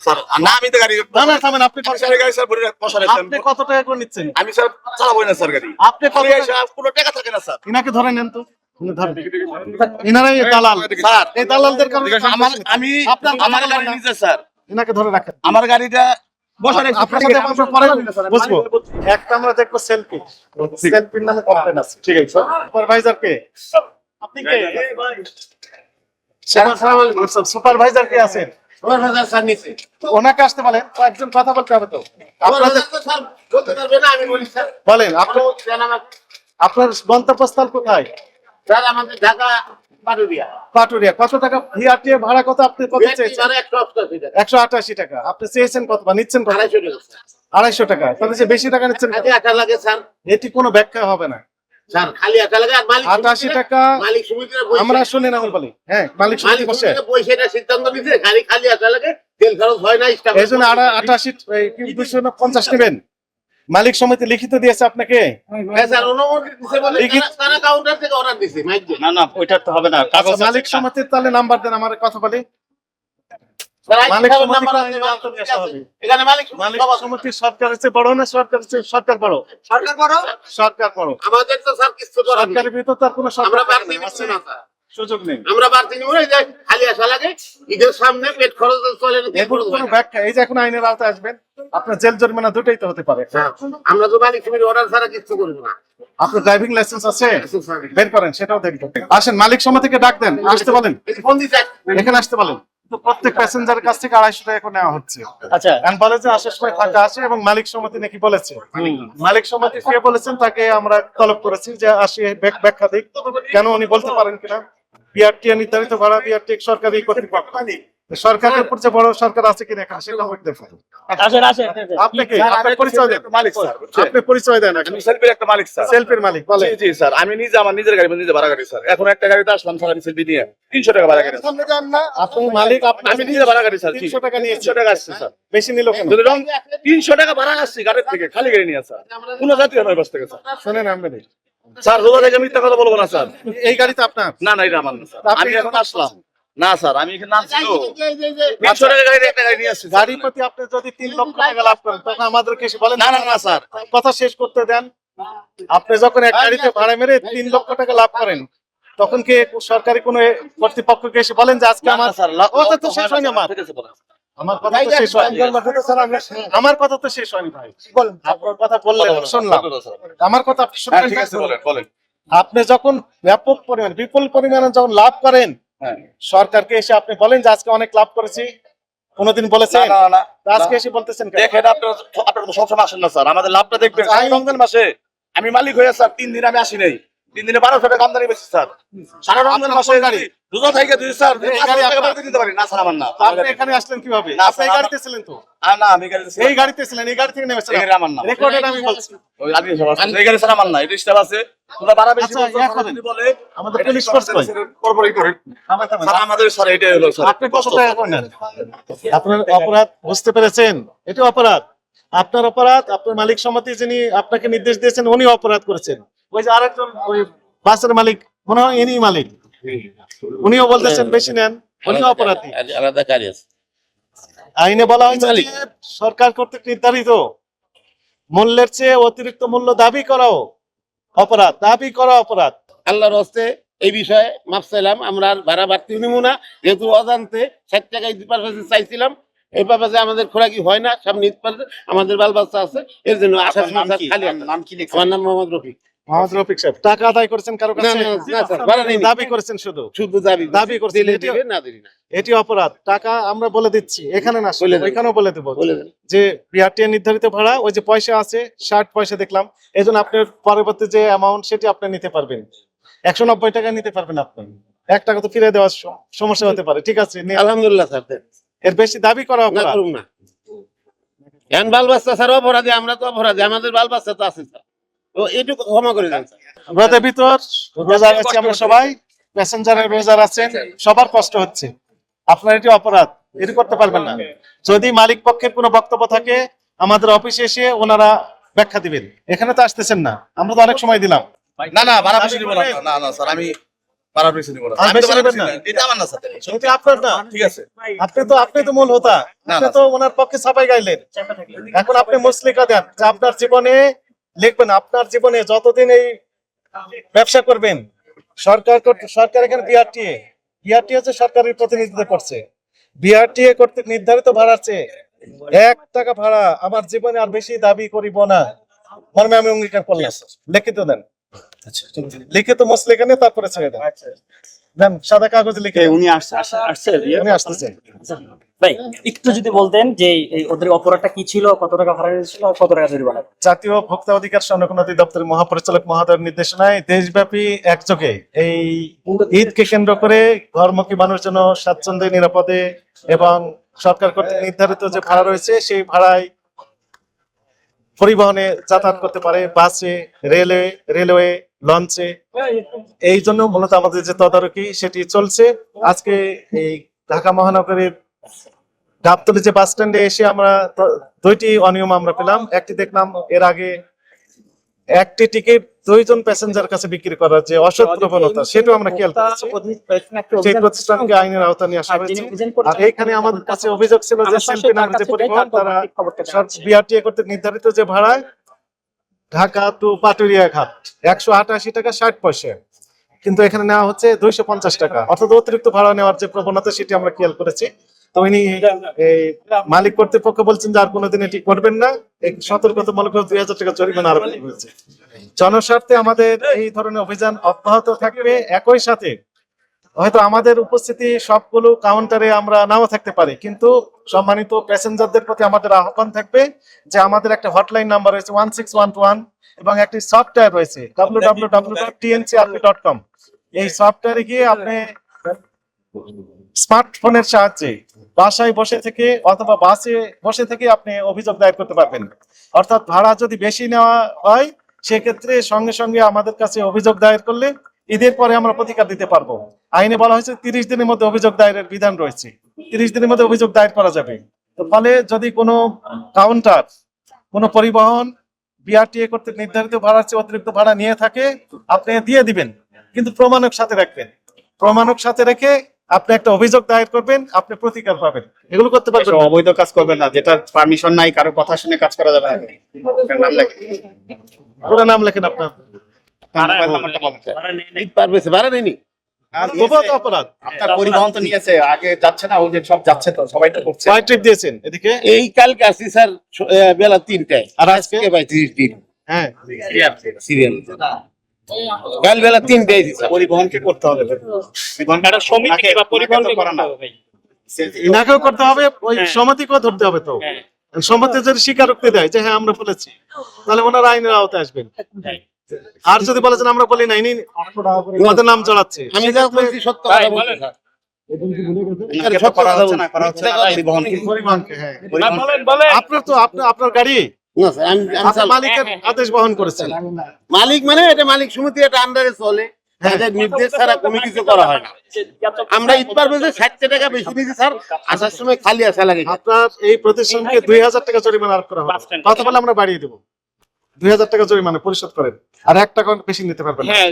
Sir না আমি তো গাড়ি না না থামেন আপনি স্যার গাড়ি স্যার ভরে আপনি কত টাকা করে নিচ্ছেন? আমি স্যার চালাবো না স্যার গাড়ি। আপনি কত আমি এসে কোনো টাকা থাকে না স্যার। ইনাকে ধরে নেন তো। ইনারাই দালাল। স্যার এই দালালদের কারণে আমার আমি আমার গাড়ি নিজে স্যার। ইনাকে ধরে রাখেন। আমার গাড়িটা বসা রাখছি। আপনার সাথে আমরা পরে বুঝব একটা আমরা দেখব সেলফি সেলফির নামে কমপ্লেন আছে। ঠিক আছে সুপারভাইজার কে? আপনি কে? সুপারভাইজার কে আছেন? ওনাকে আসতে বলেন কথা বলতে হবে তো। বলেন আপনার গন্তব্যস্থল কোথায়? পাটুরিয়া। কত টাকা? ভিআরটি ভাড়া কত? আপনি কত চেয়েছেন? একশো আটাশি টাকা। আপনি চেয়েছেন কত বা নিচ্ছেন কত? আড়াইশো টাকা তাহলে বেশি টাকা নিচ্ছেন? এটি কোনো ব্যাখ্যা হবে না। আটাশি টাকা আমরা শুনে হ্যাঁ মালিক সমিতি বসে। সিদ্ধান্ত নিতে খালি খালি আসা লাগে তেল খরচ হয় না স্টাফ এই জন্য আটাশি দুশো পঞ্চাশ নেবেন? মালিক সমিতি লিখিত দিয়েছে আপনাকে। হ্যাঁ স্যার অনুমতি দিছে বলে লিখিত- তারা- তারা কাউন্টার থেকে অর্ডার দিছে না না ওইটা তো হবে না আচ্ছা, মালিক সমিতির তাহলে নাম্বার দেন আমার কথা বলি। মালিক সমিতি এই আওতায় নিয়ে আসা হবে। এখানে মালিক মালিক সভা- সমিতি সরকার বড় না সরকার সরকার বড়। সরকার বড়? সরকার বড়। আমাদের তো স্যার কিছু সরকারের ভিতর তার কোনো সরকার বাড়তি নেই, নিচ্ছি আছে? না স্যার। সুযোগ নেই। আমরা বাড়তি নিব না, যে খালি আসা লাগে ঈদের সামনে পেট খরচ চলে না তেল এগুলো খরচ হয় কোনো না। ব্যাখ্যা এই যে এখন আইনের আওতায় আসবেন আপনার জেল জরিমানা দুটোই তো হতে পারে। আমরা তো মালিক সমিতির অর্ডার ছাড়া কিছু করব না। আপনার ড্রাইভিং লাইসেন্স আছে? স্যার। বের করেন সেটাও দেখব আসেন মালিক সমিতিকে ডাক দেন আসতে বলেন। এখানে আসতে বলেন। প্রত্যেক প্যাসেঞ্জারের কাছ থেকে আড়াইশো টাকা করে নেওয়া হচ্ছে। আচ্ছা। বলে যে আসার সময় ফাঁকা আসে এবং মালিক সমিতি নাকি বলেছে। মালিক সমিতি কে বলেছেন তাকে আমরা তলব করেছি যে আসি ব্যাখ্যা দিক। কেন উনি বলতে পারেন কিনা? বিআরটি নির্ধারিত ভাড়া বিআরটি সরকারি কর্তৃপক্ষ। সরকারের উপর যে বড় সরকার আছে কিনা এখানে সেটা আপনি কি আপনার পরিচয় দেন। মালিক স্যার আপনি পরিচয় দেন এখন। সেলফির একটা মালিক স্যার। সেলফির মালিক বলে জি জি স্যার আমি নিজে আমার নিজের গাড়ি নিজে ভাড়া গাড়ি স্যার। এখন একটা গাড়িতে আসলাম স্যার আমি সেলফি নিয়ে। তিনশো টাকা ভাড়া গাড়ি আপনি মালিক আপনি আমি নিজে ভাড়া গাড়ি স্যার তিনশো টাকা নিয়ে তিনশো টাকা আসছে স্যার। বেশি নিল কেন? যদি রং তিনশো টাকা ভাড়া আসছি গাড়ির থেকে খালি গাড়ি নিয়ে স্যার। কোনো জাতীয় নয় বাস থেকে স্যার। শোনেন আমি স্যার রোজা থেকে মিথ্যা কথা বলব না স্যার। এই গাড়িতে আপনার? না না এটা আমার না স্যার। আমি এখন আসলাম। না স্যার আমি এখানে তিনশো টাকা গাড়ি একটা গাড়ি নিয়ে আসছি গাড়ি প্রতি আপনি যদি তিন লক্ষ টাকা লাভ করেন তখন বলেন। না না না স্যার। কথা শেষ করতে দেন। আপনি যখন এক গাড়িতে ভাড়া মেরে তিন লক্ষ টাকা লাভ করেন তখন কি সরকারি কোনো কর্তৃপক্ষকে এসে বলেন যে আজকে আমার স্যার কথা তো শেষ হয়নি আমার। আমার কথা তো শেষ হয়নি। আমার কথা তো শেষ হয়নি ভাই। আপনার কথা বললেন শুনলাম। আমার কথা আপনি হ্যাঁ, শুনলেন ঠিক আছে বলেন বলেন। আপনি যখন ব্যাপক পরিমাণ বিপুল পরিমাণে যখন লাভ করেন হ্যাঁ। সরকারকে এসে আপনি বলেন যে আজকে অনেক লাভ করেছি। কোনদিন বলেছেন? না না আজকে এসে বলতেছেন দেখেন আপনারা আপনারা তো সবসময় আসেন না স্যার। আমাদের লাভটা দেখবেন। আচ্ছা, রমজান মাসে আমি মালিক হয়ে স্যার তিন দিন আমি আসি নাই। তিন দিনে বারোশো টাকা আমদানি বেশি স্যার। সারা রমজান মাসে গাড়ি? দুজন থেকে দুই স্যার। দিতে পারি। না স্যার আমার না। আপনি এখানে আসলেন কীভাবে? না, আপনি গাড়িতে ছিলেন তো? আর না আমি গাড়িতে এই গাড়িতে ছিলেন এই গাড়ি থেকে নেমেছেন এই গাড়ি আমার না রেকর্ডেড আমি বলছি। ওই আগে সব এই গাড়ি স্যার আমার না এটা স্টাফ আছে। তোমরা বাড়া বেশি আচ্ছা, বলছো, স্যার করেন। যদি বলে আমাদের পুলিশ ফোর্স কই? করবোই করে। স্যার আমাদের স্যার এটাই হলো স্যার আপনি কত টাকা করে আপনার অপরাধ বুঝতে পেরেছেন? এটা অপরাধ। আপনার অপরাধ আপনার মালিক সমিতি যিনি আপনাকে নির্দেশ দিয়েছেন উনি অপরাধ করেছেন। ওই যে আরেকজন ওই বাসের মালিক মনে হয় ইনি মালিক। উনিও বলতেছেন বেশি নেন। উনিও অপরাধী। আলাদা কাজ আছে। আইনে বলা হয়েছে সরকার কর্তৃক নির্ধারিত মূল্যের চেয়ে অতিরিক্ত মূল্য দাবি করাও অপরাধ দাবি করা অপরাধ। আল্লাহর হস্তে এই বিষয়ে মাপ চাইলাম আমরা আর ভাড়া বাড়তি নিব না। যেহেতু অজান্তে ষাট টাকায় দুই পারপাসে চাইছিলাম এই পারপাসে আমাদের খোরাকি হয় না সামনে ঈদ আমাদের বাল বাচ্চা আছে এর জন্য? খালি নাম আমার নাম মোহাম্মদ রফিক। টাকা আদায় করেছেন কারও কাছে। দাবি করেছেন শুধু। শুধু দাবি দাবি করছি, দিলে এটিও- দিবে না দিলি না। এটি অপরাধ। টাকা আমরা বলে দিচ্ছি। এখানে না। ওইখানেও বলে দেবো। যে বিআরটি নির্ধারিত ভাড়া ওই যে পয়সা আছে ষাট পয়সা দেখলাম এই জন্য আপনার পরবর্তী যে অ্যামাউন্ট সেটি আপনি নিতে পারবেন। একশো নব্বই টাকা নিতে পারবেন আপনি। এক টাকা তো ফিরে দেওয়ার সমস্যা হতে পারে। ঠিক আছে আলহামদুলিল্লাহ স্যার এর বেশি দাবি করা না অপরাধ। না। এখন বাল বাচ্চা স্যার অপরাধী আমরা তো অপরাধী। আমাদের বাল বাচ্চা তো আছে স্যার। তো এইটুকু ক্ষমা করে দেন রোদের ভিতর রোজার আছি আমরা সবাই প্যাসেঞ্জারের রোজার আছেন সবার কষ্ট হচ্ছে। আপনার এটি অপরাধ এটি করতে পারবেন না। যদি মালিক পক্ষের কোনো বক্তব্য থাকে আমাদের অফিসে এসে ওনারা ব্যাখ্যা দিবেন। এখানে তো আসতেছেন না আমরা তো অনেক সময় দিলাম। না না ভাড়া বেশি দিব না না না স্যার আমি ভাড়া বেশি নিব না। আমি তো নেবেন না? না। এটা আমার না স্যার। এটা আপনার না ঠিক আছে। আপনি তো আপনি তো মূল হতা। আপনি তো ওনার পক্ষে ছাপাই গাইলেন। এখন আপনি মুসলিকা দেন যে আপনার জীবনে লিখবেন আপনার জীবনে যতদিন এই ব্যবসা করবেন সরকার সরকার এখানে বিআরটিএ বিআরটি হচ্ছে সরকারের প্রতিনিধিত্ব করছে। বিআরটিএ কর্তৃক নির্ধারিত ভাড়া চেয়ে এক টাকা ভাড়া আমার জীবনে আর বেশি দাবি করিব না। মর্মে আমি অঙ্গীকার করলাম। লিখিত দেন। লিখিত মুসলিকা নিয়ে তারপরে ছেড়ে দেন। দেন সাদা কাগজে লিখে উনি আসছে আসছে- আসছে উনি আসতেছে। ভাই একটু যদি বলতেন যে ওদের অপরাধটা কি ছিল কত টাকা ভাড়া ছিল কত টাকা জরিমানা? জাতীয় ভোক্তা অধিকার সংরক্ষণ দপ্তরের মহাপরিচালক মহোদয়ের নির্দেশনায় দেশব্যাপী একযোগে এই ঈদকে কেন্দ্র করে ঘরমুখী মানুষ যেন স্বাচ্ছন্দ্যে নিরাপদে এবং সরকার কর্তৃক নির্ধারিত যে ভাড়া রয়েছে সেই ভাড়ায় পরিবহনে যাতায়াত করতে পারে বাসে রেলওয়ে রেলওয়ে লঞ্চে। এই জন্য মূলত আমাদের যে তদারকি সেটি চলছে। আজকে এই ঢাকা মহানগরের গাবতলী যে বাস স্ট্যান্ডে এসে আমরা দুইটি অনিয়ম আমরা পেলাম। একটি দেখলাম এর আগে একটি টিকিট দুইজন প্যাসেঞ্জার কাছে বিক্রি করার যে অসৎ প্রবণতা সেটাও আমরা খেয়াল করেছি। সেই প্রতিষ্ঠানকে আইনের আওতা নিয়ে আসা হয়েছে। আর এইখানে আমাদের কাছে অভিযোগ ছিল যে সেলফি নামে যে পরিবহন তারা বিআরটিএ কর্তৃক নির্ধারিত যে ভাড়ায় ঢাকা টু পাটুরিয়া ঘাট, একশো আটাশি টাকা ষাট পয়সা। কিন্তু এখানে নেওয়া হচ্ছে দুইশো পঞ্চাশ টাকা। অর্থাৎ অতিরিক্ত ভাড়া নেওয়ার যে প্রবণতা, সেটি আমরা খেয়াল করেছি। তো ইনি এই মালিক কর্তৃপক্ষ বলছেন যে আর কোনোদিন এটি করবেন না। সতর্কতামূলক দুই হাজার টাকা জরিমানা আরোপ করা হয়েছে জনস্বার্থে আমাদের এই ধরনের অভিযান অব্যাহত থাকবে। একই সাথে হয়তো আমাদের উপস্থিতি সবগুলো কাউন্টারে আমরা নাও থাকতে পারি। কিন্তু সম্মানিত প্যাসেঞ্জারদের প্রতি আমাদের আহ্বান থাকবে যে আমাদের একটা হটলাইন নাম্বার রয়েছে ওয়ান ওয়ান এবং একটি সফটওয়্যার রয়েছে ডাব্লিউ ডট কম এই সফটওয়্যারে গিয়ে আপনি স্মার্টফোনের সাহায্যে বাসায় বসে থেকে অথবা বাসে বসে থেকে আপনি অভিযোগ দায়ের করতে পারবেন। অর্থাৎ ভাড়া যদি বেশি নেওয়া হয়, সেক্ষেত্রে সঙ্গে সঙ্গে আমাদের কাছে অভিযোগ দায়ের করলে ঈদের পরে আমরা প্রতিকার দিতে পারব। আইনে বলা হয়েছে তিরিশ দিনের মধ্যে অভিযোগ দায়েরের বিধান রয়েছে। তিরিশ দিনের মধ্যে অভিযোগ দায়ের করা যাবে। তো ফলে যদি কোনো কাউন্টার, কোনো পরিবহন, বিআরটিএ কর্তৃক নির্ধারিত ভাড়ার চেয়ে অতিরিক্ত ভাড়া নিয়ে থাকে, আপনি দিয়ে দিবেন। কিন্তু প্রমাণক সাথে রাখবেন। প্রমাণক সাথে রেখে আপনি একটা অভিযোগ দায়ের করবেন, আপনি প্রতিকার পাবেন। এগুলো করতে পারবেন অবৈধ কাজ করবেন না যেটা পারমিশন নাই, কারও কথা শুনে কাজ করা যাবে নাম লেখেন। আপনার ভাড়া নেয়নি আর তবুও তো অপরাধ। আপনার পরিবহন তো নিয়েছে আগে যাচ্ছে না ওই যে সব যাচ্ছে তো সবাই তো করছে। কয় ট্রিপ দিয়েছেন এদিকে? এই কালকে আসছি স্যার বেলা তিনটায়। আর আজকে? ভাই তিরিশ দিন। হ্যাঁ। সিরিয়াল। কাল বেলা তিনটায় পরিবহনকে করতে হবে? করা না। ইনাকেও করতে ওই হ্যাঁ। ধরতে হবে তো। হ্যাঁ। সমিতি যদি স্বীকারোক্তি দেয় যে হ্যাঁ আমরা বলেছি তাহলে ওনারা আইনের আওতায় আসবেন। আর যদি বলেছেন আমরা বলি নাই নি ওদের নাম জড়াচ্ছে আমি যা বলছি সত্য কথা বলেন। হ্যাঁ। আপনার তো আপনার আপনার গাড়ি? না স্যার আমি আমি আপনি চালাই। মালিকের আদেশ বহন করেছেন। মালিক মানে এটা মালিক সমিতি এটা আন্ডারে চলে। তাদের নির্দেশ ছাড়া কোনো কিছু করা হয় না। আমরা ঈদ পেয়েছে টাকা বেশি নিয়েছি স্যার। আসার সময় খালি আসা লাগে। আপনার এই প্রতিষ্ঠানকে দুই হাজার টাকা জরিমানা আরোপ করা হবে কথা বলে আমরা বাড়িয়ে দেবো। দুই হাজার টাকা জরিমানা পরিশোধ করেন আর এক টাকা বেশি নিতে পারবেন। হ্যাঁ